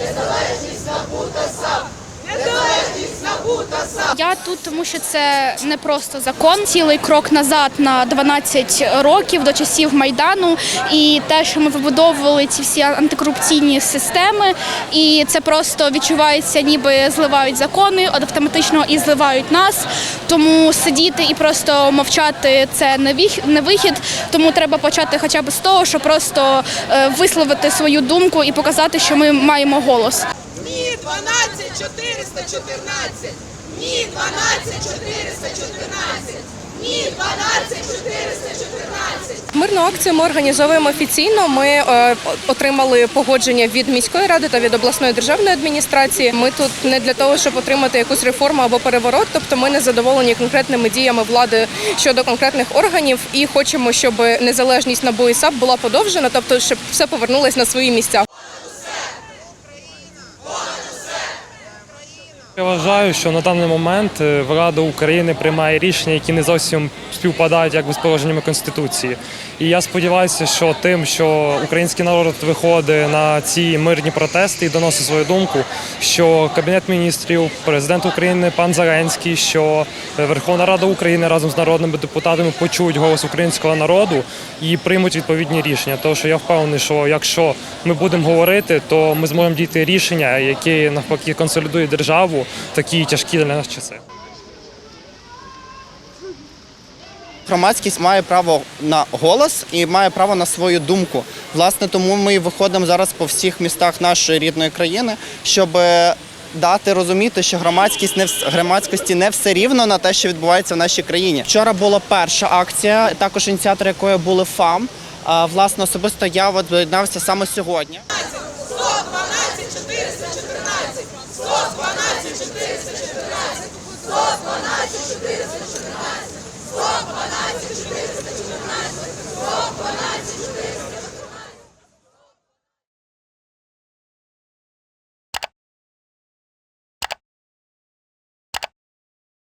Не незалежність набута сам. Я тут, тому що це не просто закон, цілий крок назад на 12 років до часів майдану, і те, що ми вибудовували ці всі антикорупційні системи, і це просто відчувається, ніби зливають закони, автоматично і зливають нас. Тому сидіти і просто мовчати це не вих- вихід. Тому треба почати хоча б з того, що просто е, висловити свою думку і показати, що ми маємо голос. Ні, 12 414. Ні, 12 414. Ні, 12 414. Мирну акцію ми організовуємо офіційно. Ми е, отримали погодження від міської ради та від обласної державної адміністрації. Ми тут не для того, щоб отримати якусь реформу або переворот. Тобто ми не задоволені конкретними діями влади щодо конкретних органів і хочемо, щоб незалежність НАБУ і САП була подовжена, тобто щоб все повернулось на свої місця. Я вважаю, що на даний момент е, Рада України приймає рішення, які не зовсім співпадають якби з положеннями Конституції. І я сподіваюся, що тим, що український народ виходить на ці мирні протести і доносить свою думку, що Кабінет міністрів, президент України пан Зеленський, що Верховна Рада України разом з народними депутатами почують голос українського народу і приймуть відповідні рішення. Тому що я впевнений, що якщо ми будемо говорити, то ми зможемо дійти рішення, які навпаки консолідують державу такі тяжкі для нас часи. Громадськість має право на голос і має право на свою думку. Власне, тому ми виходимо зараз по всіх містах нашої рідної країни, щоб е, дати розуміти, що громадськість не громадськості не все рівно на те, що відбувається в нашій країні. Вчора була перша акція, також ініціатор якої були ФАМ. Власне, особисто я доєднався саме сьогодні.